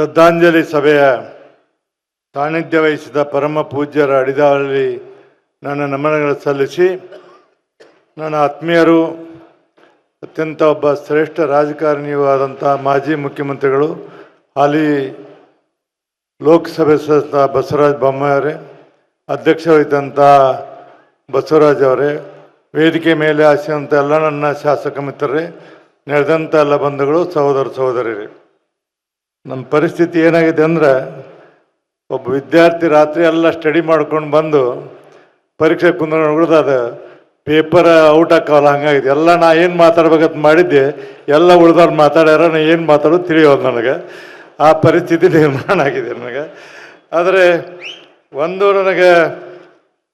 ಶ್ರದ್ಧಾಂಜಲಿ ಸಭೆಯ ಸಾನ್ನಿಧ್ಯ ವಹಿಸಿದ ಪರಮ ಪೂಜ್ಯರ ಅಡಿದಾಳಲ್ಲಿ ನನ್ನ ನಮನಗಳು ಸಲ್ಲಿಸಿ, ನನ್ನ ಆತ್ಮೀಯರು, ಅತ್ಯಂತ ಒಬ್ಬ ಶ್ರೇಷ್ಠ ರಾಜಕಾರಣಿಯೂ ಆದಂಥ ಮಾಜಿ ಮುಖ್ಯಮಂತ್ರಿಗಳು, ಹಾಲಿ ಲೋಕಸಭೆ ಸದಸ್ಯ ಬಸವರಾಜ ಬೊಮ್ಮಾಯವರೇ ಅಧ್ಯಕ್ಷ ವಹಿಸಿದಂಥ ಬಸವರಾಜ್ ಅವರೇ, ವೇದಿಕೆ ಮೇಲೆ ಆಸಿದಂಥ ಎಲ್ಲ ನನ್ನ ಶಾಸಕ ಮಿತ್ರರೇ ನಡೆದಂಥ ಎಲ್ಲ ಬಂಧುಗಳು, ಸಹೋದರ ಸಹೋದರಿಯರೇ. ನಮ್ಮ ಪರಿಸ್ಥಿತಿ ಏನಾಗಿದೆ ಅಂದ್ರೆ, ಒಬ್ಬ ವಿದ್ಯಾರ್ಥಿ ರಾತ್ರಿ ಎಲ್ಲ ಸ್ಟಡಿ ಮಾಡ್ಕೊಂಡು ಬಂದು ಪರೀಕ್ಷೆ ನೋಡಿದ್ರೆ ಅದು, ಪೇಪರ್ ಔಟ್ ಹಾಕೋಲ್ಲ ಹಂಗಾಗಿದೆ. ಎಲ್ಲ ನಾ ಏನು ಮಾತಾಡ್ಬೇಕಂತ ಮಾಡಿದ್ದೆ, ಎಲ್ಲ ಉಳ್ದವ್ರು ಮಾತಾಡ್ಯಾರ, ನಾ ಏನು ಮಾತಾಡೋದು ತಿಳಿಯೋದು ನನಗೆ. ಆ ಪರಿಸ್ಥಿತಿ ನಿರ್ಮಾಣ ಆಗಿದೆ ನನಗೆ. ಆದರೆ, ಒಂದು ನನಗೆ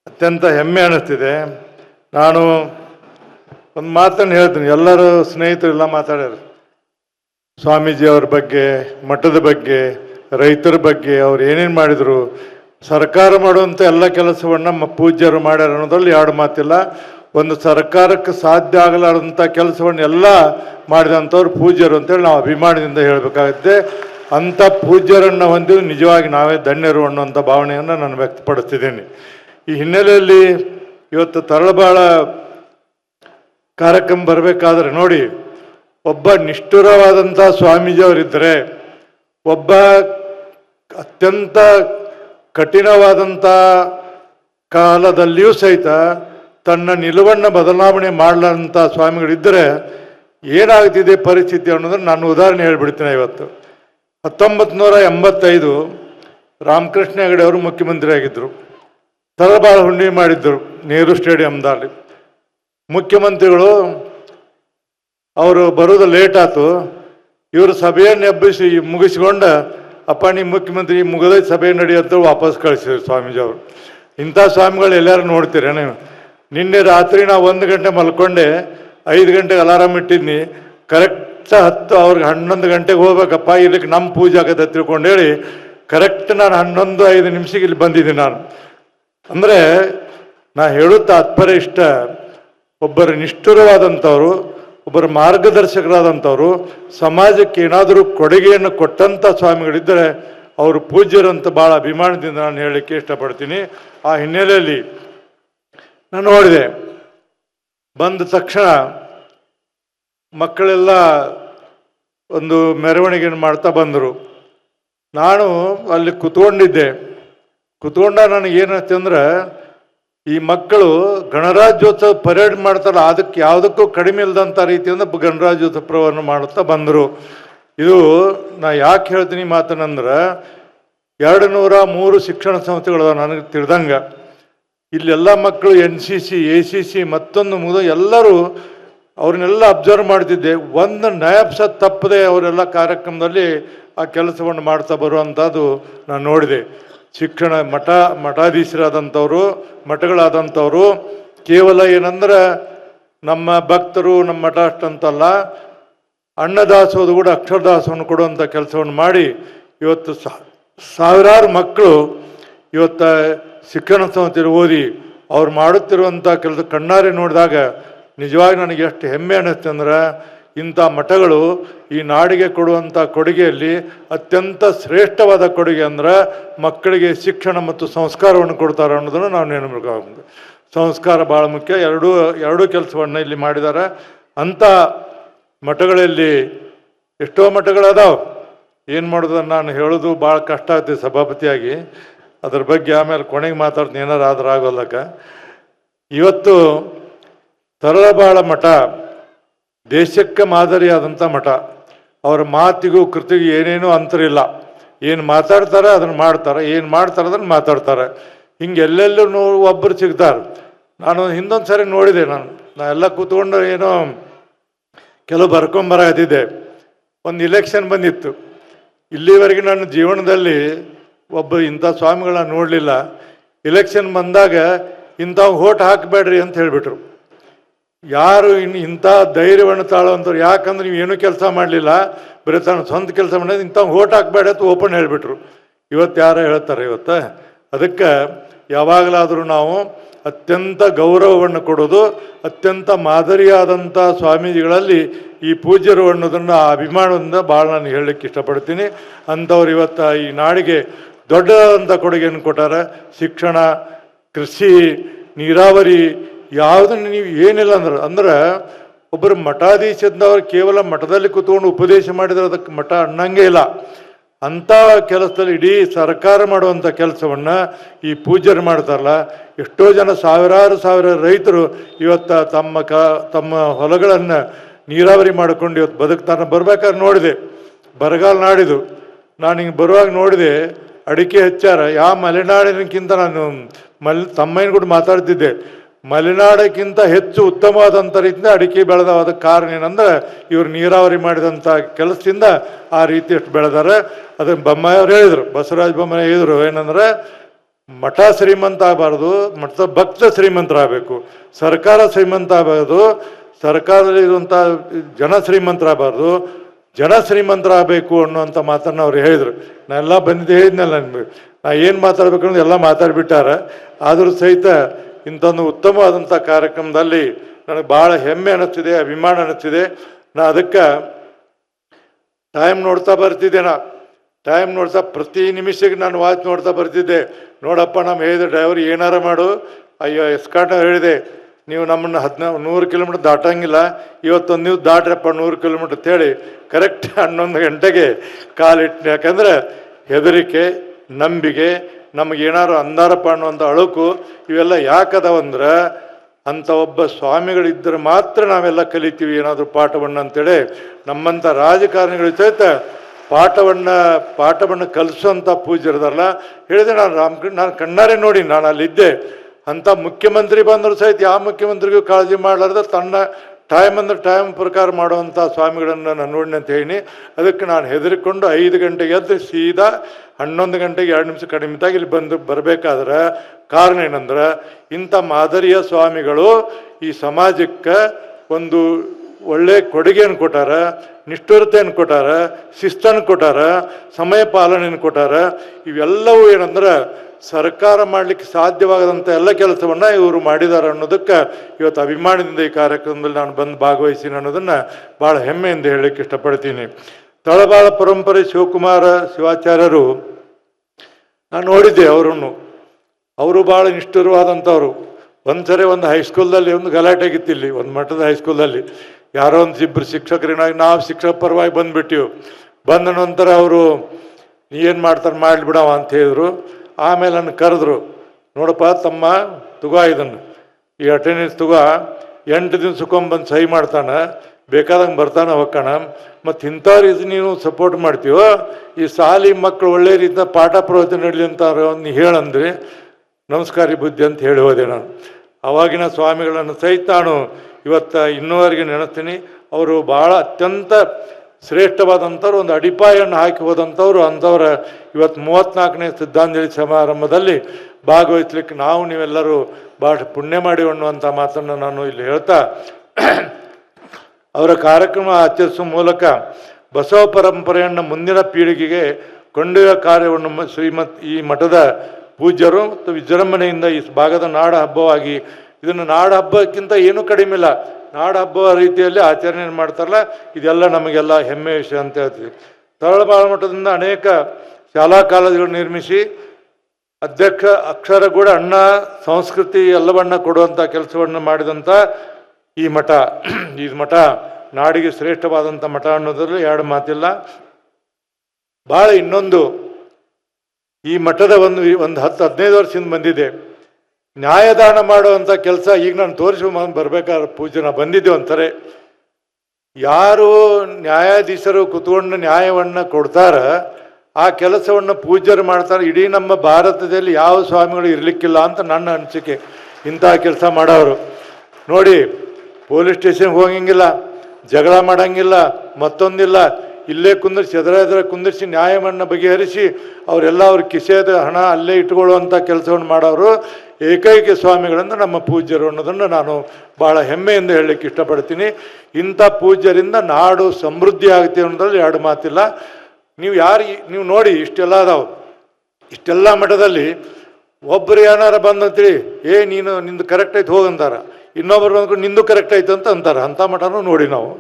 ಅತ್ಯಂತ ಹೆಮ್ಮೆ ಅನ್ನಿಸ್ತಿದೆ ನಾನು ಒಂದು ಮಾತನ್ನು ಹೇಳ್ತೀನಿ. ಎಲ್ಲರೂ ಸ್ನೇಹಿತರು ಎಲ್ಲ ಮಾತಾಡ್ಯಾರ. ಸ್ವಾಮೀಜಿಯವ್ರ ಬಗ್ಗೆ, ಮಠದ ಬಗ್ಗೆ, ರೈತರ ಬಗ್ಗೆ ಅವ್ರು ಏನೇನು ಮಾಡಿದರು, ಸರ್ಕಾರ ಮಾಡುವಂಥ ಎಲ್ಲ ಕೆಲಸವನ್ನು ಮ ಪೂಜ್ಯರು ಮಾಡ್ಯಾರ ಅನ್ನೋದ್ರಲ್ಲಿ ಎರಡು ಮಾತಿಲ್ಲ. ಒಂದು ಸರ್ಕಾರಕ್ಕೆ ಸಾಧ್ಯ ಆಗಲಾರ್ದಂಥ ಕೆಲಸವನ್ನು ಎಲ್ಲ ಮಾಡಿದಂಥವ್ರು ಪೂಜ್ಯರು ಅಂತೇಳಿ ನಾವು ಅಭಿಮಾನದಿಂದ ಹೇಳಬೇಕಾಗುತ್ತೆ. ಅಂಥ ಪೂಜ್ಯರನ್ನು ಹೊಂದಿದ್ದು ನಿಜವಾಗಿ ನಾವೇ ಧನ್ಯರು ಅನ್ನುವಂಥ ಭಾವನೆಯನ್ನು ನಾನು ವ್ಯಕ್ತಪಡಿಸ್ತಿದ್ದೀನಿ. ಈ ಹಿನ್ನೆಲೆಯಲ್ಲಿ ಇವತ್ತು ತರಳಬಾಳ ಕಾರ್ಯಕ್ರಮ ಬರಬೇಕಾದ್ರೆ ನೋಡಿ ಒಬ್ಬ ನಿಷ್ಠುರವಾದಂಥ ಸ್ವಾಮೀಜಿಯವರಿದ್ದರೆ, ಒಬ್ಬ ಅತ್ಯಂತ ಕಠಿಣವಾದಂಥ ಕಾಲದಲ್ಲಿಯೂ ಸಹಿತ ತನ್ನ ನಿಲುವನ್ನು ಬದಲಾವಣೆ ಮಾಡಲಂಥ ಸ್ವಾಮಿಗಳಿದ್ದರೆ ಏನಾಗ್ತಿದೆ ಪರಿಸ್ಥಿತಿ ಅನ್ನೋದನ್ನು ನಾನು ಉದಾಹರಣೆ ಹೇಳಿಬಿಡ್ತೀನಿ ಇವತ್ತು. ಹತ್ತೊಂಬತ್ತು ನೂರ ಎಂಬತ್ತೈದು ರಾಮಕೃಷ್ಣ ಹೆಗಡೆ ಅವರು ಮುಖ್ಯಮಂತ್ರಿ ಆಗಿದ್ದರು. ತರಬಾಳ ಹುಣ್ಣಿಮೆ ಮಾಡಿದ್ದರು, ನೆಹರು ಸ್ಟೇಡಿಯಂದಲ್ಲಿ ಮುಖ್ಯಮಂತ್ರಿಗಳು ಅವರು ಬರೋದು ಲೇಟ್ ಆಯ್ತು. ಇವರು ಸಭೆಯನ್ನು ಎಬ್ಬಿಸಿ ಮುಗಿಸಿಕೊಂಡು, ಅಪ್ಪ ನಿಮ್ಮ ಮುಖ್ಯಮಂತ್ರಿ ಮುಗದ ಸಭೆ ನಡೆಯುತ್ತ ವಾಪಸ್ ಕಳಿಸಿದ್ರು ಸ್ವಾಮೀಜಿ ಅವರು. ಇಂಥ ಸ್ವಾಮಿಗಳು ಎಲ್ಲರೂ ನೋಡ್ತೀರ ನೀವು? ನಿನ್ನೆ ರಾತ್ರಿ ನಾವು ಒಂದು ಗಂಟೆ ಮಲ್ಕೊಂಡೆ, ಐದು ಗಂಟೆಗೆ ಅಲಾರಾಮ್ ಇಟ್ಟಿದ್ನಿ. ಕರೆಕ್ಟ್ ಹತ್ತು, ಅವ್ರಿಗೆ ಹನ್ನೊಂದು ಗಂಟೆಗೆ ಹೋಗ್ಬೇಕಪ್ಪ ಇದಕ್ಕೆ ನಮ್ಮ ಪೂಜೆ ಆಗತ್ತೆ ತಿಳ್ಕೊಂಡು ಹೇಳಿ ಕರೆಕ್ಟ್ ನಾನು ಹನ್ನೊಂದು, ಐದು ನಿಮಿಷಕ್ಕೆ ಇಲ್ಲಿ ಬಂದಿದ್ದೀನಿ ನಾನು. ಅಂದರೆ ನಾ ಹೇಳುತ್ತಾ ತಾತ್ಪರ್ಯ ಇಷ್ಟ, ಒಬ್ಬರು ನಿಷ್ಠುರವಾದಂಥವ್ರು ಒಬ್ಬರು ಮಾರ್ಗದರ್ಶಕರಾದಂಥವರು, ಸಮಾಜಕ್ಕೆ ಏನಾದರೂ ಕೊಡುಗೆಯನ್ನು ಕೊಟ್ಟಂಥ ಸ್ವಾಮಿಗಳಿದ್ದರೆ ಅವರು ಪೂಜ್ಯರಂತ ಭಾಳ ಅಭಿಮಾನದಿಂದ ನಾನು ಹೇಳಲಿಕ್ಕೆ ಇಷ್ಟಪಡ್ತೀನಿ. ಆ ಹಿನ್ನೆಲೆಯಲ್ಲಿ ನಾನು ನೋಡಿದೆ, ಬಂದ ತಕ್ಷಣ ಮಕ್ಕಳೆಲ್ಲ ಒಂದು ಮೆರವಣಿಗೆಯನ್ನು ಮಾಡ್ತಾ ಬಂದರು. ನಾನು ಅಲ್ಲಿ ಕುತ್ಕೊಂಡಿದ್ದೆ. ಕುತ್ಕೊಂಡ ಅಂದ್ರೆ ಈ ಮಕ್ಕಳು ಗಣರಾಜ್ಯೋತ್ಸವ ಪರೇಡ್ ಮಾಡ್ತಾರಲ್ಲ, ಅದಕ್ಕೆ ಯಾವುದಕ್ಕೂ ಕಡಿಮೆ ಇಲ್ಲದಂಥ ರೀತಿಯಿಂದ ಗಣರಾಜ್ಯೋತ್ಸವ ಗಣರಾಜ್ಯೋತ್ಸವವನ್ನು ಮಾಡುತ್ತಾ ಬಂದರು. ಇದು ನಾ ಯಾಕೆ ಹೇಳ್ತೀನಿ ಮಾತನಂದ್ರೆ ಎರಡು ನೂರ ಮೂರು ಶಿಕ್ಷಣ ಸಂಸ್ಥೆಗಳು ನನಗೆ ತಿಳಿದಂಗೆ. ಇಲ್ಲೆಲ್ಲ ಮಕ್ಕಳು N C C, A C C, ಮತ್ತೊಂದು ಮುಗಿದ ಎಲ್ಲರೂ ಅವ್ರನ್ನೆಲ್ಲ ಅಬ್ಸರ್ವ್ ಮಾಡ್ತಿದ್ದೆ. ಒಂದು ನಯಾಪ್ಸ ತಪ್ಪದೆ ಅವರೆಲ್ಲ ಕಾರ್ಯಕ್ರಮದಲ್ಲಿ ಆ ಕೆಲಸವನ್ನು ಮಾಡ್ತಾ ಬರುವಂಥದ್ದು ನಾನು ನೋಡಿದೆ. ಶಿಕ್ಷಣ ಮಠ, ಮಠಾಧೀಶರಾದಂಥವರು, ಮಠಗಳಾದಂಥವರು, ಕೇವಲ ಏನಂದ್ರೆ ನಮ್ಮ ಭಕ್ತರು, ನಮ್ಮ ಮಠ ಅಷ್ಟಂತಲ್ಲ ಅನ್ನದಾಸೋದು ಕೂಡ ಅಕ್ಷರದಾಸವನ್ನು ಕೊಡುವಂಥ ಕೆಲಸವನ್ನು ಮಾಡಿ ಇವತ್ತು ಸಾವಿರಾರು ಮಕ್ಕಳು ಇವತ್ತು ಶಿಕ್ಷಣ ಸಂಸ್ಥೆಯಲ್ಲಿ ಓದಿ ಅವ್ರು ಮಾಡುತ್ತಿರುವಂಥ ಕೆಲಸ ಕಣ್ಣಾರೆ ನೋಡಿದಾಗ ನಿಜವಾಗಿ ನನಗೆ ಎಷ್ಟು ಹೆಮ್ಮೆ ಅನ್ನಿಸ್ತು ಅಂದ್ರೆ ಇಂಥ ಮಠಗಳು ಈ ನಾಡಿಗೆ ಕೊಡುವಂಥ ಕೊಡುಗೆಯಲ್ಲಿ ಅತ್ಯಂತ ಶ್ರೇಷ್ಠವಾದ ಕೊಡುಗೆ ಅಂದ್ರೆ ಮಕ್ಕಳಿಗೆ ಶಿಕ್ಷಣ ಮತ್ತು ಸಂಸ್ಕಾರವನ್ನು ಕೊಡ್ತಾರೆ ಅನ್ನೋದನ್ನು ನಾವು ನೆನಪು ಸಂಸ್ಕಾರ ಭಾಳ ಮುಖ್ಯ. ಎರಡೂ ಎರಡೂ ಕೆಲಸವನ್ನು ಇಲ್ಲಿ ಮಾಡಿದ್ದಾರೆ. ಅಂಥ ಮಠಗಳಲ್ಲಿ ಎಷ್ಟೋ ಮಠಗಳದಾವ. ಏನು ಮಾಡೋದು ನಾನು ಹೇಳೋದು ಭಾಳ ಕಷ್ಟ ಆಗ್ತದೆ ಸಭಾಪತಿಯಾಗಿ. ಅದ್ರ ಬಗ್ಗೆ ಆಮೇಲೆ ಕೊನೆಗೆ ಮಾತಾಡ್ತೀನಿ. ಏನಾರು ಆದ್ರೆ ಆಗೋಲ್ಲಕ್ಕ. ಇವತ್ತು ತರಳಬಾಳ ಮಠ. ದೇಶಕ್ಕೆ ಮಾದರಿಯಾದಂಥ ಮಠ. ಅವರ ಮಾತಿಗೂ ಕೃತಿಗೂ ಏನೇನೂ ಅಂತರಿಲ್ಲ ಏನು ಮಾತಾಡ್ತಾರೆ ಅದನ್ನು ಮಾಡ್ತಾರೆ, ಏನು ಮಾಡ್ತಾರೆ ಅದನ್ನು ಮಾತಾಡ್ತಾರೆ. ಹಿಂಗೆ ಎಲ್ಲೆಲ್ಲೂ ಒಬ್ಬರು ಸಿಗ್ತಾರೆ. ನಾನು ಹಿಂದೊಂದು ಸಾರಿ ನೋಡಿದೆ ನಾನು. ನಾ ಎಲ್ಲ ಕೂತ್ಕೊಂಡು ಏನೋ ಕೆಲವು ಬರ್ಕೊಂಬರಾಗತ್ತಿದ್ದೆ ಒಂದು ಇಲೆಕ್ಷನ್ ಬಂದಿತ್ತು. ಇಲ್ಲಿವರೆಗೆ ನನ್ನ ಜೀವನದಲ್ಲಿ ಒಬ್ಬ ಇಂಥ ಸ್ವಾಮಿಗಳನ್ನ ನೋಡಲಿಲ್ಲ. ಇಲೆಕ್ಷನ್ ಬಂದಾಗ ಇಂಥವ್ ಓಟ್ ಹಾಕಬೇಡ್ರಿ ಅಂತ ಹೇಳಿಬಿಟ್ರು. ಯಾರು ಇನ್ನು ಇಂಥ ಧೈರ್ಯವನ್ನು ತಾಳುವಂಥವ್ರು? ಯಾಕಂದ್ರೆ ನೀವು ಏನೂ ಕೆಲಸ ಮಾಡಲಿಲ್ಲ. ಬರೀ ತನ್ನ ಸ್ವಂತ ಕೆಲಸ ಮಾಡಿದ್ರೆ ಇಂಥ ಓಟ್ ಹಾಕಬೇಡ ಅಂತ ಓಪನ್ ಹೇಳಿಬಿಟ್ರು. ಇವತ್ತು ಯಾರು ಹೇಳ್ತಾರೆ ಇವತ್ತು, ಅದಕ್ಕೆ ಯಾವಾಗಲಾದರೂ ನಾವು ಅತ್ಯಂತ ಗೌರವವನ್ನು ಕೊಡೋದು, ಅತ್ಯಂತ ಮಾದರಿಯಾದಂಥ ಸ್ವಾಮೀಜಿಗಳಲ್ಲಿ ಈ ಪೂಜ್ಯರು ಅನ್ನೋದನ್ನು, ಆ ಅಭಿಮಾನದಿಂದ ಭಾಳ ನಾನು ಹೇಳಲಿಕ್ಕೆ ಇಷ್ಟಪಡ್ತೀನಿ. ಅಂಥವ್ರು ಇವತ್ತು ಈ ನಾಡಿಗೆ ದೊಡ್ಡದಾದಂಥ ಕೊಡುಗೆಯನ್ನು ಕೊಟ್ಟಾರೆ. ಶಿಕ್ಷಣ, ಕೃಷಿ, ನೀರಾವರಿ ಯಾವುದನ್ನು ನೀವು ಏನಿಲ್ಲ ಅಂದ್ರೆ ಅಂದ್ರೆ ಒಬ್ಬರು ಮಠಾಧೀಶದವ್ರು ಕೇವಲ ಮಠದಲ್ಲಿ ಕೂತ್ಕೊಂಡು ಉಪದೇಶ ಮಾಡಿದ್ರೆ ಅದಕ್ಕೆ ಮಠ ಅನ್ನಂಗೆ ಇಲ್ಲ. ಅಂಥ ಕೆಲಸದಲ್ಲಿ ಇಡೀ ಸರ್ಕಾರ ಮಾಡುವಂಥ ಕೆಲಸವನ್ನು ಈ ಪೂಜ್ಯರು ಮಾಡ್ತಾರಲ್ಲ, ಎಷ್ಟೋ ಜನ ಸಾವಿರಾರು ಸಾವಿರ ರೈತರು ಇವತ್ತು ತಮ್ಮ ಕ, ತಮ್ಮ ಹೊಲಗಳನ್ನು ನೀರಾವರಿ ಮಾಡಿಕೊಂಡು ಇವತ್ತು ಬದುಕ್ತಾನೆ ಬರ್ಬೇಕಾದ್ರೆ ನೋಡಿದೆ, ಬರಗಾಲ ನಾಡಿದು ನಾನು ಹಿಂಗೆ ಬರುವಾಗ ನೋಡಿದೆ, ಅಡಿಕೆ ಹೆಚ್ಚಾರ. ಯಾವ ಮಲೆನಾಡಿನಕ್ಕಿಂತ ನಾನು ಮಲ್, ತಮ್ಮಯ್ಯನ ಕೂಡ ಮಾತಾಡ್ತಿದ್ದೆ. ಮಲೆನಾಡಕ್ಕಿಂತ ಹೆಚ್ಚು ಉತ್ತಮವಾದಂಥ ರೀತಿಯಿಂದ ಅಡಿಕೆ ಅದಕ್ಕೆ ಕಾರಣ ಏನಂದ್ರೆ, ಇವರು ನೀರಾವರಿ ಮಾಡಿದಂಥ ಕೆಲಸದಿಂದ ಆ ರೀತಿ ಅಷ್ಟು ಬೆಳೆದಾರೆ. ಅದನ್ನು ಬೊಮ್ಮಾಯಿ ಅವ್ರು ಹೇಳಿದರು, ಬಸವರಾಜ ಬೊಮ್ಮಾಯಿ ಹೇಳಿದರು ಏನಂದ್ರೆ, ಮಠ ಶ್ರೀಮಂತ ಆಗಬಾರ್ದು, ಮಠದ ಭಕ್ತ ಶ್ರೀಮಂತರಾಗಬೇಕು. ಸರ್ಕಾರ ಶ್ರೀಮಂತ ಆಗಬಾರ್ದು, ಸರ್ಕಾರದಲ್ಲಿ ಇರುವಂಥ ಜನ ಶ್ರೀಮಂತರಾಗಬಾರ್ದು, ಜನ ಶ್ರೀಮಂತರಾಗಬೇಕು ಅನ್ನುವಂಥ ಮಾತನ್ನು ಅವ್ರು ಹೇಳಿದರು. ನಾನೆಲ್ಲ ಬಂದಿದ್ದೆ ಹೇಳಿದ್ನಲ್ಲ ನಿಮಗೆ. ನಾ ಏನು ಮಾತಾಡ್ಬೇಕು ಅನ್ನೋದು ಎಲ್ಲ ಮಾತಾಡಿಬಿಟ್ಟಾರೆ. ಆದರೂ ಸಹಿತ ಇಂಥೊಂದು ಉತ್ತಮವಾದಂಥ ಕಾರ್ಯಕ್ರಮದಲ್ಲಿ ನನಗೆ ಭಾಳ ಹೆಮ್ಮೆ ಅನ್ನಿಸ್ತಿದೆ, ಅಭಿಮಾನ ಅನ್ನಿಸ್ತಿದೆ. ನಾ ಅದಕ್ಕೆ ಟೈಮ್ ನೋಡ್ತಾ ಬರ್ತಿದ್ದೆ ನಾ. ಟೈಮ್ ನೋಡ್ತಾ ಪ್ರತಿ ನಿಮಿಷಕ್ಕೆ ನಾನು ವಾಚ್ ನೋಡ್ತಾ ಬರ್ತಿದ್ದೆ. ನೋಡಪ್ಪ ನಮ್ಮ ಹೇಳಿದ ಡ್ರೈವರ್ ಏನಾರ ಮಾಡು. ಅಯ್ಯೋ ಎಸ್ಕಾಟ ಹೇಳಿದೆ, ನೀವು ನಮ್ಮನ್ನು ಹದಿನಾ, ನೂರು ಕಿಲೋಮೀಟ್ರ್ ದಾಟಂಗಿಲ್ಲ. ಇವತ್ತೊಂದು ನೀವು ದಾಟ್ರಪ್ಪ ನೂರು ಕಿಲೋಮೀಟ್ರ್ ಅಂತೇಳಿ ಕರೆಕ್ಟ್ ಹನ್ನೊಂದು ಗಂಟೆಗೆ ಕಾಲಿಟ್ಟು ಯಾಕಂದ್ರೆ ಹೆದರಿಕೆ, ನಂಬಿಕೆ ನಮಗೆ ಏನಾರು ಅಂದಾರಪ್ಪ ಅನ್ನುವಂಥ ಅಳುಕು ಇವೆಲ್ಲ ಯಾಕದವಂದ್ರೆ ಅಂಥ ಒಬ್ಬ ಸ್ವಾಮಿಗಳಿದ್ದರೆ ಮಾತ್ರ ನಾವೆಲ್ಲ ಕಲಿತೀವಿ, ಏನಾದರೂ ಪಾಠವನ್ನು ಅಂತೇಳಿ. ನಮ್ಮಂಥ ರಾಜಕಾರಣಿಗಳು ಸಹಿತ ಪಾಠವನ್ನು ಪಾಠವನ್ನು ಕಲಿಸೋಂಥ ಪೂಜ್ಯರದಾರಲ್ಲ ಹೇಳಿದೆ ನಾನು ರಾಮ್, ನಾನು ಕಣ್ಣಾರೆ ನೋಡಿ ನಾನು ಅಲ್ಲಿದ್ದೆ ಅಂಥ ಮುಖ್ಯಮಂತ್ರಿ ಬಂದರೂ ಸಹಿತ ಯಾವ ಮುಖ್ಯಮಂತ್ರಿಗೂ ಕಾಳಜಿ ಮಾಡಲಾರ್ದ ತನ್ನ ಟೈಮ್ ಅಂದ್ರೆ ಟೈಮ್ ಪ್ರಕಾರ ಮಾಡುವಂಥ ಸ್ವಾಮಿಗಳನ್ನು ನಾನು ನೋಡಿನಿ ಅಂತ ಹೇಳಿ ಅದಕ್ಕೆ ನಾನು ಹೆದರಿಕೊಂಡು ಐದು ಗಂಟೆಗೆ ಎದ್ದು ಸೀದಾ ಹನ್ನೊಂದು ಗಂಟೆಗೆ ಎರಡು ನಿಮಿಷ ಕಡಿಮೆದಾಗಿ ಇಲ್ಲಿ ಬಂದು ಬರಬೇಕಾದ್ರೆ ಕಾರಣ ಏನಂದ್ರೆ ಇಂಥ ಮಾದರಿಯ ಸ್ವಾಮಿಗಳು ಈ ಸಮಾಜಕ್ಕೆ ಒಂದು ಒಳ್ಳೆ ಕೊಡುಗೆಯನ್ನು ಕೊಟ್ಟಾರ, ನಿಷ್ಠುರತೆಯನ್ನು ಕೊಟ್ಟಾರ, ಶಿಸ್ತನ್ನು ಕೊಟ್ಟಾರ, ಸಮಯ ಪಾಲನೆಯನ್ನು ಕೊಟ್ಟಾರ. ಇವೆಲ್ಲವೂ ಏನಂದ್ರೆ ಸರ್ಕಾರ ಮಾಡಲಿಕ್ಕೆ ಸಾಧ್ಯವಾಗದಂಥ ಎಲ್ಲ ಕೆಲಸವನ್ನು ಇವರು ಮಾಡಿದ್ದಾರೆ ಅನ್ನೋದಕ್ಕೆ ಇವತ್ತು ಅಭಿಮಾನದಿಂದ ಈ ಕಾರ್ಯಕ್ರಮದಲ್ಲಿ ನಾನು ಬಂದು ಭಾಗವಹಿಸಿನಿ ಅನ್ನೋದನ್ನು ಭಾಳ ಹೆಮ್ಮೆಯಿಂದ ಹೇಳಲಿಕ್ಕೆ ಇಷ್ಟಪಡ್ತೀನಿ. ತಳಬಾಳ ಪರಂಪರೆ ಶಿವಕುಮಾರ ಶಿವಾಚಾರ್ಯರು, ನಾನು ನೋಡಿದ್ದೆ ಅವರನ್ನು. ಅವರು ಭಾಳ ನಿಷ್ಠುರವಾದಂಥವ್ರು ಒಂದ್ಸರಿ ಒಂದು ಹೈಸ್ಕೂಲ್ದಲ್ಲಿ ಒಂದು ಗಲಾಟೆ ಆಗಿತ್ತು ಇಲ್ಲಿ, ಒಂದು ಮಠದ ಹೈಸ್ಕೂಲಲ್ಲಿ ಯಾರೋ ಒಂದು ಇಬ್ಬರು ಶಿಕ್ಷಕರಿನಾಗಿ ನಾವು ಶಿಕ್ಷಕ ಪರವಾಗಿ ಬಂದುಬಿಟ್ಟಿವು ಬಂದ ನಂತರ ಅವರು ಏನು ಮಾಡ್ತಾರೆ, ಮಾಡಿಬಿಡವ ಅಂತ ಹೇಳಿದ್ರು. ಆಮೇಲೆ ನನ್ನ ಕರೆದ್ರು, ನೋಡಪ್ಪ, ತಮ್ಮ ತುಗ ಇದನ್ನು. ಈ ಅಟೆಂಡೆನ್ಸ್ ತುಗ ಎಂಟು ದಿವ್ಸಕ್ಕೊಮ್ಮೆ ಸಹಿ ಮಾಡ್ತಾನೆ, ಬೇಕಾದಂಗೆ ಬರ್ತಾನೆ ಹೋಗ್ಕಣ ಮತ್ತು ಇಂಥ ರೀತಿ ನೀನು ಸಪೋರ್ಟ್ ಮಾಡ್ತೀವೋ ಈ ಸಾಲಿ ಮಕ್ಕಳು ಒಳ್ಳೆ ರೀತಿಯ ಪಾಠ ಪ್ರವಚನ ನಡಲಿ ಅಂತ ನೀ ಹೇಳಂದ್ರೆ ನಮಸ್ಕಾರಿ ಬುದ್ಧಿ ಅಂತ ಹೇಳಿ ಹೋದೆ ನಾನು. ಅವಾಗಿನ ಸ್ವಾಮಿಗಳನ್ನು ಸಹಿತ ನಾನು ಇವತ್ತು ಇನ್ನೂವರೆಗೆ ನೆನೆಸ್ತೀನಿ. ಅವರು ಭಾಳ ಅತ್ಯಂತ ಶ್ರೇಷ್ಠವಾದಂಥವ್ರು, ಒಂದು ಅಡಿಪಾಯನ್ನು ಹಾಕಿ ಹೋದಂಥವ್ರು, ಅಂಥವ್ರ ಇವತ್ತು ಮೂವತ್ತ್ನಾಲ್ಕನೇ ಸಿದ್ಧಾಂಜಲಿ ಸಮಾರಂಭದಲ್ಲಿ ಭಾಗವಹಿಸ್ಲಿಕ್ಕೆ ನಾವು ನೀವೆಲ್ಲರೂ ಭಾಳ ಪುಣ್ಯ ಮಾಡಿ ಅನ್ನುವಂಥ ಮಾತನ್ನು ನಾನು ಇಲ್ಲಿ ಹೇಳ್ತಾ, ಅವರ ಕಾರ್ಯಕ್ರಮ ಆಚರಿಸುವ ಮೂಲಕ ಬಸವ ಪರಂಪರೆಯನ್ನು ಮುಂದಿನ ಪೀಳಿಗೆಗೆ ಕೊಂಡೊಯ್ಯುವ ಕಾರ್ಯವನ್ನು ಶ್ರೀಮತ್ ಈ ಮಠದ ಪೂಜ್ಯರು ಮತ್ತು ವಿಜೃಂಭಣೆಯಿಂದ ಈ ಭಾಗದ ನಾಡ ಹಬ್ಬವಾಗಿ, ಇದನ್ನು ನಾಡ ಹಬ್ಬಕ್ಕಿಂತ ಏನೂ ಕಡಿಮೆ ಇಲ್ಲ ನಾಡ ಹಬ್ಬ ರೀತಿಯಲ್ಲಿ ಆಚರಣೆ ಮಾಡ್ತಾರಲ್ಲ, ಇದೆಲ್ಲ ನಮಗೆಲ್ಲ ಹೆಮ್ಮೆ ವಿಷಯ ಅಂತ ಹೇಳ್ತೀವಿ. ತರಳಬಾಳ ಮಠದಿಂದ ಅನೇಕ ಶಾಲಾ ಕಾಲೇಜುಗಳು ನಿರ್ಮಿಸಿ, ಅಧ್ಯಕ್ಷ ಅಕ್ಷರ ಕೂಡ ಅಣ್ಣ ಸಂಸ್ಕೃತಿ ಎಲ್ಲವನ್ನ ಕೊಡುವಂಥ ಕೆಲಸವನ್ನು ಮಾಡಿದಂಥ ಈ ಮಠ. ಈ ಮಠ ನಾಡಿಗೆ ಶ್ರೇಷ್ಠವಾದಂಥ ಮಠ ಅನ್ನೋದ್ರಲ್ಲಿ ಎರಡು ಮಾತಿಲ್ಲ. ಭಾಳ ಇನ್ನೊಂದು ಈ ಮಠದ ಒಂದು ಒಂದು ಹತ್ತು ಹದಿನೈದು ವರ್ಷದಿಂದ ಬಂದಿದೆ. ನ್ಯಾಯದಾನ ಮಾಡುವಂಥ ಕೆಲಸ ಈಗ ನಾನು ತೋರಿಸಿ ಬರ್ಬೇಕಾದ್ರೆ ಪೂಜೆ ನಾ ಬಂದಿದ್ದೆ ಅಂತಾರೆ ಯಾರು ನ್ಯಾಯಾಧೀಶರು ಕುತ್ಕೊಂಡು ನ್ಯಾಯವನ್ನು ಕೊಡ್ತಾರ ಆ ಕೆಲಸವನ್ನು ಪೂಜ್ಯರು ಮಾಡ್ತಾರೆ ಇಡೀ ನಮ್ಮ ಭಾರತದಲ್ಲಿ ಯಾವ ಸ್ವಾಮಿಗಳು ಇರಲಿಕ್ಕಿಲ್ಲ ಅಂತ ನನ್ನ ಅನಿಸಿಕೆ. ಇಂಥ ಕೆಲಸ ಮಾಡೋರು. ನೋಡಿ, ಪೊಲೀಸ್ ಸ್ಟೇಷನ್ಗೆ ಹೋಗಂಗಿಲ್ಲ, ಜಗಳ ಮಾಡೋಂಗಿಲ್ಲ, ಮತ್ತೊಂದಿಲ್ಲ. ಇಲ್ಲೇ ಕುಂದಿರ್ಸಿ, ಎದುರ ಎದುರ ಕುಂದಿರ್ಸಿ ನ್ಯಾಯವನ್ನು ಬಗೆಹರಿಸಿ, ಅವರೆಲ್ಲ ಅವ್ರ ಕಿಸೆದ ಹಣ ಅಲ್ಲೇ ಇಟ್ಕೊಳ್ಳುವಂಥ ಕೆಲಸವನ್ನು ಮಾಡೋರು. ಏಕೈಕ ಸ್ವಾಮಿಗಳನ್ನು ನಮ್ಮ ಪೂಜ್ಯರು ಅನ್ನೋದನ್ನು ನಾನು ಭಾಳ ಹೆಮ್ಮೆಯಿಂದ ಹೇಳಲಿಕ್ಕೆ ಇಷ್ಟಪಡ್ತೀನಿ. ಇಂಥ ಪೂಜ್ಯರಿಂದ ನಾಡು ಸಮೃದ್ಧಿ ಆಗುತ್ತೆ ಅನ್ನೋದ್ರಲ್ಲಿ ಎರಡು ಮಾತಿಲ್ಲ. ನೀವು ಯಾರು, ನೀವು ನೋಡಿ, ಇಷ್ಟೆಲ್ಲ ಅದಾವೆ. ಇಷ್ಟೆಲ್ಲ ಮಠದಲ್ಲಿ ಒಬ್ಬರು ಏನಾರು ಬಂದಂತೇಳಿ ಏ, ನೀನು ನಿಂದು ಕರೆಕ್ಟ್ ಆಯ್ತು ಹೋಗಂತಾರ ಇನ್ನೊಬ್ಬರು ಬಂದ್ಕೊಂಡು ನಿಂದು ಕರೆಕ್ಟ್ ಆಯ್ತು ಅಂತ ಅಂತಾರೆ. ಅಂಥ ಮಠನೂ ನೋಡಿ ನಾವು.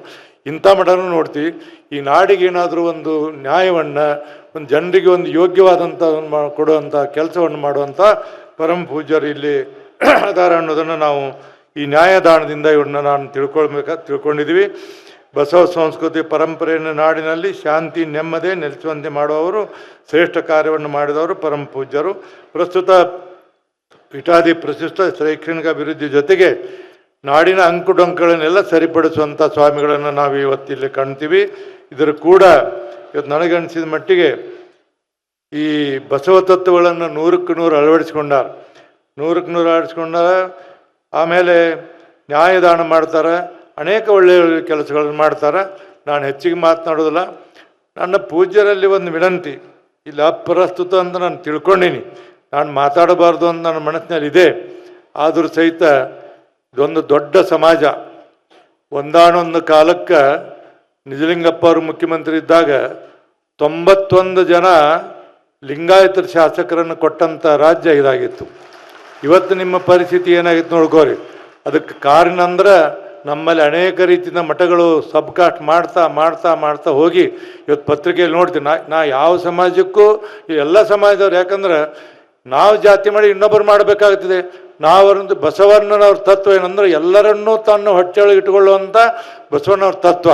ಇಂಥ ಮಠನೂ ನೋಡ್ತೀವಿ. ಈ ನಾಡಿಗೆ ಏನಾದರೂ ಒಂದು ನ್ಯಾಯವನ್ನು, ಒಂದು ಜನರಿಗೆ ಒಂದು ಯೋಗ್ಯವಾದಂಥ ಒಂದು ಕೊಡುವಂಥ ಕೆಲಸವನ್ನು ಮಾಡುವಂಥ ಪರಮ ಪೂಜ್ಯರು ಇಲ್ಲಿ ಅದಾರ ಅನ್ನೋದನ್ನು ನಾವು ಈ ನ್ಯಾಯದಾನದಿಂದ ಇವ್ರನ್ನ ನಾನು ತಿಳ್ಕೊಳ್ಬೇಕ ತಿಳ್ಕೊಂಡಿದ್ದೀವಿ ಬಸವ ಸಂಸ್ಕೃತಿ ಪರಂಪರೆಯನ್ನು ನಾಡಿನಲ್ಲಿ ಶಾಂತಿ, ನೆಮ್ಮದಿ ನೆಲೆಸುವಂತೆ ಮಾಡುವವರು, ಶ್ರೇಷ್ಠ ಕಾರ್ಯವನ್ನು ಮಾಡಿದವರು ಪರಮ ಪೂಜ್ಯರು. ಪ್ರಸ್ತುತ ಪೀಠಾದಿ ಪ್ರಶಿಷ್ಟ ಶೈಕ್ಷಣಿಕ ಅಭಿವೃದ್ಧಿ ಜೊತೆಗೆ ನಾಡಿನ ಅಂಕುಡೊಂಕುಗಳನ್ನೆಲ್ಲ ಸರಿಪಡಿಸುವಂಥ ಸ್ವಾಮಿಗಳನ್ನು ನಾವು ಇವತ್ತಿಲ್ಲಿ ಕಾಣ್ತೀವಿ. ಇದರ ಕೂಡ ಇವತ್ತು ನನಗನಿಸಿದ ಮಟ್ಟಿಗೆ ಈ ಬಸವ ತತ್ವಗಳನ್ನು ನೂರಕ್ಕೆ ನೂರು ಅಳವಡಿಸ್ಕೊಂಡಾರ. ನೂರಕ್ಕೆ ನೂರು ಅಳವಡಿಸ್ಕೊಂಡಾರ ಆಮೇಲೆ ನ್ಯಾಯದಾನ ಮಾಡ್ತಾರೆ, ಅನೇಕ ಒಳ್ಳೆಯ ಕೆಲಸಗಳನ್ನು ಮಾಡ್ತಾರೆ. ನಾನು ಹೆಚ್ಚಿಗೆ ಮಾತನಾಡೋದಿಲ್ಲ. ನನ್ನ ಪೂಜ್ಯರಲ್ಲಿ ಒಂದು ವಿನಂತಿ, ಇಲ್ಲಿ ಅಪ್ರಸ್ತುತ ಅಂತ ನಾನು ತಿಳ್ಕೊಂಡೀನಿ. ನಾನು ಮಾತಾಡಬಾರ್ದು ಅಂತ ನನ್ನ ಮನಸ್ಸಿನಲ್ಲಿ ಇದೆ. ಆದರೂ ಸಹಿತ ಇದೊಂದು ದೊಡ್ಡ ಸಮಾಜ. ಒಂದಾನೊಂದು ಕಾಲಕ್ಕೆ ನಿಜಲಿಂಗಪ್ಪ ಅವರು ಮುಖ್ಯಮಂತ್ರಿ ಇದ್ದಾಗ ತೊಂಬತ್ತೊಂದು ಜನ ಲಿಂಗಾಯತರ ಶಾಸಕರನ್ನು ಕೊಟ್ಟಂಥ ರಾಜ್ಯ ಇದಾಗಿತ್ತು. ಇವತ್ತು ನಿಮ್ಮ ಪರಿಸ್ಥಿತಿ ಏನಾಗಿತ್ತು ನೋಡ್ಕೋರಿ ಅದಕ್ಕೆ ಕಾರಣ ಅಂದ್ರೆ ನಮ್ಮಲ್ಲಿ ಅನೇಕ ರೀತಿಯ ಮಠಗಳು ಸಬ್ಕಾಸ್ಟ್ ಮಾಡ್ತಾ ಮಾಡ್ತಾ ಮಾಡ್ತಾ ಹೋಗಿ ಇವತ್ತು ಪತ್ರಿಕೆಯಲ್ಲಿ ನೋಡ್ತೀನಿ. ನಾ ನಾ ಯಾವ ಸಮಾಜಕ್ಕೂ ಎಲ್ಲ ಸಮಾಜದವ್ರು ಯಾಕಂದ್ರೆ ನಾವು ಜಾತಿ ಮಾಡಿ ಇನ್ನೊಬ್ಬರು ಮಾಡಬೇಕಾಗ್ತದೆ. ನಾವರಂದು ಬಸವಣ್ಣನವ್ರ ತತ್ವ ಏನಂದ್ರೆ ಎಲ್ಲರನ್ನೂ ತನ್ನ ಹೊಟ್ಟೆಯೊಳಗೆ ಇಟ್ಕೊಳ್ಳುವಂಥ ಬಸವಣ್ಣವ್ರ ತತ್ವ.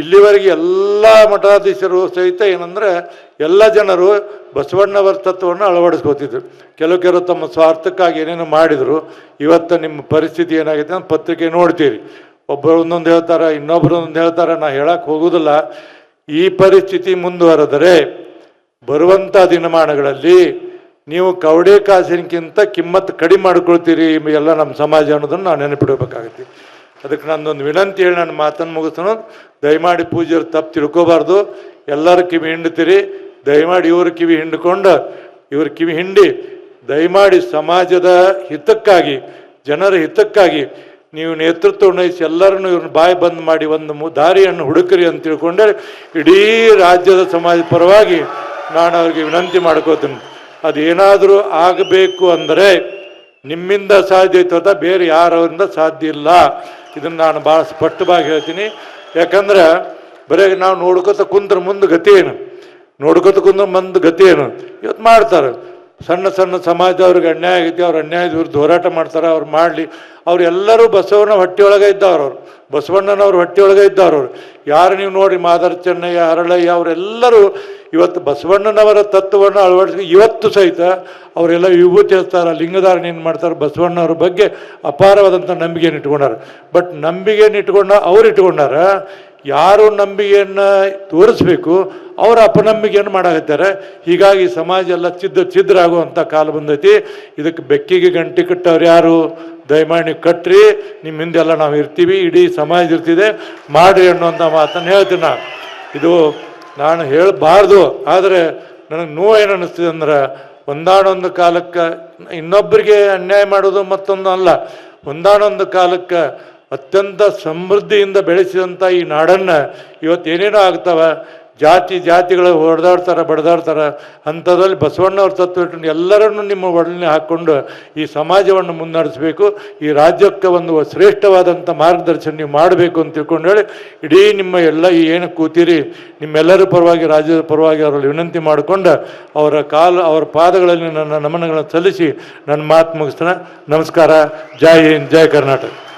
ಇಲ್ಲಿವರೆಗೆ ಎಲ್ಲ ಮಠಾಧೀಶರು ಸಹಿತ ಏನಂದ್ರೆ ಎಲ್ಲ ಜನರು ಬಸವಣ್ಣವರ ತತ್ವವನ್ನು ಅಳವಡಿಸ್ಕೋತಿದ್ರು. ಕೆಲವು ಕೆಲವು ತಮ್ಮ ಸ್ವಾರ್ಥಕ್ಕಾಗಿ ಏನೇನು ಮಾಡಿದರು. ಇವತ್ತು ನಿಮ್ಮ ಪರಿಸ್ಥಿತಿ ಏನಾಗಿದೆ ಅಂತ ಪತ್ರಿಕೆ ನೋಡ್ತೀರಿ. ಒಬ್ಬರು ಒಂದೊಂದು ಹೇಳ್ತಾರೆ ಇನ್ನೊಬ್ಬರು ಒಂದೊಂದು ಹೇಳ್ತಾರೆ, ನಾ ಹೇಳಕ್ಕೆ ಹೋಗೋದಿಲ್ಲ. ಈ ಪರಿಸ್ಥಿತಿ ಮುಂದುವರೆದರೆ ಬರುವಂಥ ದಿನಮಾನಗಳಲ್ಲಿ ನೀವು ಕವಡೆ ಕಾಸಿನಕ್ಕಿಂತ ಕಿಮ್ಮತ್ತು ಕಡಿಮೆ ಮಾಡ್ಕೊಳ್ತೀರಿ ಎಲ್ಲ ನಮ್ಮ ಸಮಾಜ ಅನ್ನೋದನ್ನು ನಾವು ನೆನಪಿಡಬೇಕಾಗತ್ತೆ ಅದಕ್ಕೆ ನಂದೊಂದು ವಿನಂತಿ ಹೇಳಿ ನನ್ನ ಮಾತನ್ನು ಮುಗಿಸೋಣ ದಯಮಾಡಿ ಪೂಜೆಯರು ತಪ್ಪು ತಿಳ್ಕೋಬಾರ್ದು. ಎಲ್ಲರ ಕಿವಿ ಹಿಂಡ್ತೀರಿ. ದಯಮಾಡಿ ಇವ್ರ ಕಿವಿ ಹಿಂಡ್ಕೊಂಡು, ಇವ್ರ ಕಿವಿ ಹಿಂಡಿ, ದಯಮಾಡಿ ಸಮಾಜದ ಹಿತಕ್ಕಾಗಿ, ಜನರ ಹಿತಕ್ಕಾಗಿ ನೀವು ನೇತೃತ್ವ ವಹಿಸಿ ಎಲ್ಲರನ್ನು ಇವ್ರನ್ನ ಬಾಯಿ ಬಂದ್ ಮಾಡಿ ಒಂದು ದಾರಿಯನ್ನು ಹುಡುಕ್ರಿ ಅಂತ ತಿಳ್ಕೊಂಡ್ರೆ ಇಡೀ ರಾಜ್ಯದ ಸಮಾಜ ಪರವಾಗಿ ನಾನು ಅವ್ರಿಗೆ ವಿನಂತಿ ಮಾಡ್ಕೋತೀನಿ. ಅದೇನಾದರೂ ಆಗಬೇಕು ಅಂದರೆ ನಿಮ್ಮಿಂದ ಸಾಧ್ಯ ಹೊರತು ಬೇರೆ ಯಾರವರಿಂದ ಸಾಧ್ಯ ಇಲ್ಲ. ಇದನ್ನು ನಾನು ಭಾಳ ಸ್ಪಷ್ಟವಾಗಿ ಹೇಳ್ತೀನಿ. ಯಾಕಂದ್ರೆ ಬರೀ ನಾವು ನೋಡ್ಕೋತ ಕುಂತ್ರ ಮುಂದೆ ಗತಿ ಏನು? ನೋಡ್ಕೊತ ಕುಂದ್ರ ಮಂದ್ ಗತಿ ಏನು? ಇವತ್ತು ಮಾಡ್ತಾರೆ. ಸಣ್ಣ ಸಣ್ಣ ಸಮಾಜದವ್ರಿಗೆ ಅನ್ಯಾಯ ಆಗೈತಿ, ಅವ್ರು ಅನ್ಯಾಯದ ವಿರುದ್ಧ ಹೋರಾಟ ಮಾಡ್ತಾರೆ, ಅವ್ರು ಮಾಡಲಿ. ಅವರೆಲ್ಲರೂ ಬಸವನ ಹೊಟ್ಟೆಯೊಳಗೆ ಇದ್ದವ್ರು ಅವರು. ಬಸವಣ್ಣನವ್ರ ಹೊಟ್ಟೆಯೊಳಗೆ ಇದ್ದವ್ರು ಅವ್ರು. ಯಾರು ನೀವು ನೋಡಿ ಮಾದರ್ ಚೆನ್ನಯ್ಯ, ಅರಳಯ್ಯ, ಅವರೆಲ್ಲರೂ ಇವತ್ತು ಬಸವಣ್ಣನವರ ತತ್ವವನ್ನು ಅಳವಡಿಸಿ ಇವತ್ತು ಸಹಿತ ಅವರೆಲ್ಲ ವಿಭೂತಿ ಹೇಳ್ತಾರೆ ಲಿಂಗಧಾರಣೆ ಏನು ಮಾಡ್ತಾರೆ ಬಸವಣ್ಣವ್ರ ಬಗ್ಗೆ ಅಪಾರವಾದಂಥ ನಂಬಿಕೆಯನ್ನು ಇಟ್ಕೊಂಡಾರ. ಬಟ್ ನಂಬಿಕೆಯನ್ನು ಇಟ್ಕೊಂಡ ಅವ್ರು ಇಟ್ಕೊಂಡಾರ ಯಾರು ನಂಬಿಕೆಯನ್ನು ತೋರಿಸ್ಬೇಕು, ಅವರ ಅಪನಂಬಿಕೆಯನ್ನು ಮಾಡಾಕತ್ತಾರೆ? ಹೀಗಾಗಿ ಸಮಾಜ ಎಲ್ಲ ಚಿದ್ರ ಛಿದ್ರ ಆಗುವಂಥ ಕಾಲ ಬಂದೈತಿ. ಇದಕ್ಕೆ ಬೆಕ್ಕಿಗೆ ಗಂಟೆ ಕಟ್ಟವ್ರು ಯಾರು? ದಯಮಾಡಿ ಕಟ್ರಿ ನಿಮ್ಮ ಹಿಂದೆಲ್ಲ ನಾವು ಇರ್ತೀವಿ, ಇಡೀ ಸಮಾಜ ಇರ್ತಿದೆ, ಮಾಡಿರಿ ಅನ್ನುವಂಥ ಮಾತನ್ನು ಹೇಳ್ತೀನಿ ನಾನು. ಇದು ನಾನು ಹೇಳಬಾರ್ದು, ಆದರೆ ನನಗೆ ನೋವು ಏನು ಅನ್ನಿಸ್ತಿದೆ ಅಂದ್ರೆ, ಒಂದಾನೊಂದು ಕಾಲಕ್ಕೆ ಇನ್ನೊಬ್ಬರಿಗೆ ಅನ್ಯಾಯ ಮಾಡೋದು ಮತ್ತೊಂದು ಅಲ್ಲ. ಒಂದಾನೊಂದು ಕಾಲಕ್ಕೆ ಅತ್ಯಂತ ಸಮೃದ್ಧಿಯಿಂದ ಬೆಳೆಸಿದಂಥ ಈ ನಾಡನ್ನು ಇವತ್ತು ಏನೇನೋ ಆಗ್ತಾವ, ಜಾತಿ ಜಾತಿಗಳು ಹೊಡೆದಾಡ್ತಾರೆ ಬಡ್ದಾಡ್ತಾರೆ ಅಂಥದ್ರಲ್ಲಿ ಬಸವಣ್ಣವ್ರ ತತ್ವ ಇಟ್ಕೊಂಡು ಎಲ್ಲರನ್ನು ನಿಮ್ಮ ಒಡನೆ ಹಾಕ್ಕೊಂಡು ಈ ಸಮಾಜವನ್ನು ಮುನ್ನಡೆಸಬೇಕು, ಈ ರಾಜ್ಯಕ್ಕೆ ಒಂದು ಶ್ರೇಷ್ಠವಾದಂಥ ಮಾರ್ಗದರ್ಶನ ನೀವು ಮಾಡಬೇಕು ಅಂತ ತಿಳ್ಕೊಂಡು ಹೇಳಿ, ಇಡೀ ನಿಮ್ಮ ಎಲ್ಲ ಈ ಏನು ಕೂತೀರಿ, ನಿಮ್ಮೆಲ್ಲರ ಪರವಾಗಿ ರಾಜ್ಯದ ಪರವಾಗಿ ಅವರಲ್ಲಿ ವಿನಂತಿ ಮಾಡಿಕೊಂಡು ಅವರ ಕಾಲ, ಅವರ ಪಾದಗಳಲ್ಲಿ ನನ್ನ ನಮನಗಳನ್ನು ಸಲ್ಲಿಸಿ ನನ್ನ ಮಾತು ಮುಗಿಸ್ತಾನೆ. ನಮಸ್ಕಾರ. ಜೈ ಹಿಂದ್, ಜೈ ಕರ್ನಾಟಕ.